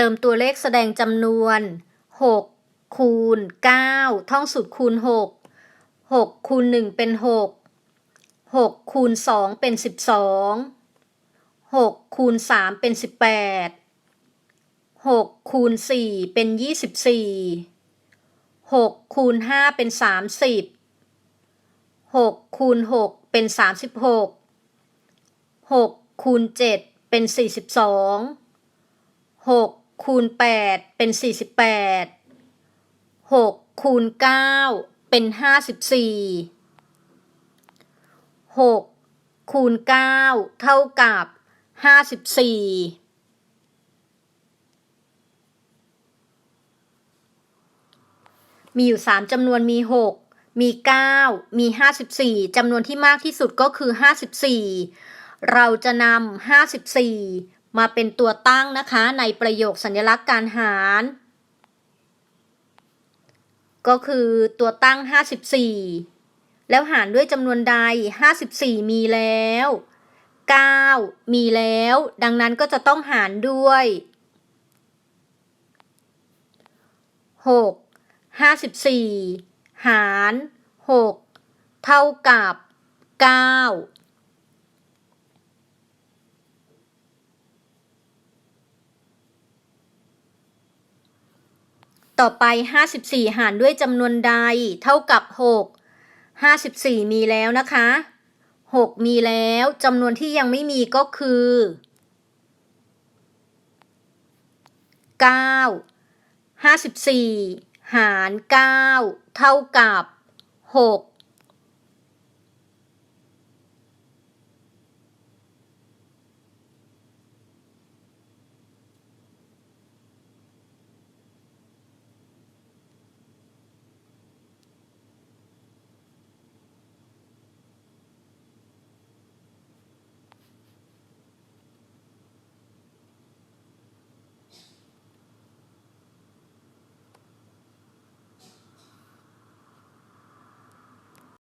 ติมตัวเลขแสดงจำนวน 6 คูณ 9 ท่องสูตรคูณ 6 6 คูณ 1 เป็น 6 6 คูณ 2 เป็น 12 6 คูณ 3 เป็น 18 6 คูณ 4 เป็น 24 6 คูณ 5 เป็น 30 6 คูณ 6 เป็น 36 6 คูณ 7 เป็น 42 6 คูณ 8 เป็น 48 6 คูณ 9 เป็น 54 6 คูณ 9 เท่ากับ 54 มีอยู่ 3จำนวนมี 6 มี 9 มี 54จำนวนที่มากที่สุดก็คือ 54 เราจะนำ54 มาเป็นตัวตั้งนะคะในประโยคสัญลักษณ์การหาร ก็คือตัวตั้ง 54 แล้วหารด้วยจำนวนใด 54 มีแล้ว 9 มีแล้ว ดังนั้นก็จะต้องหารด้วย 6 54 หาร 6 เท่ากับ 9 ต่อไป 54 หารด้วยจำนวนใด เท่ากับ 6 54 มีแล้วนะคะ 6 มีแล้วจำนวนที่ยังไม่มีก็คือ 9 54 หาร 9 เท่ากับ 6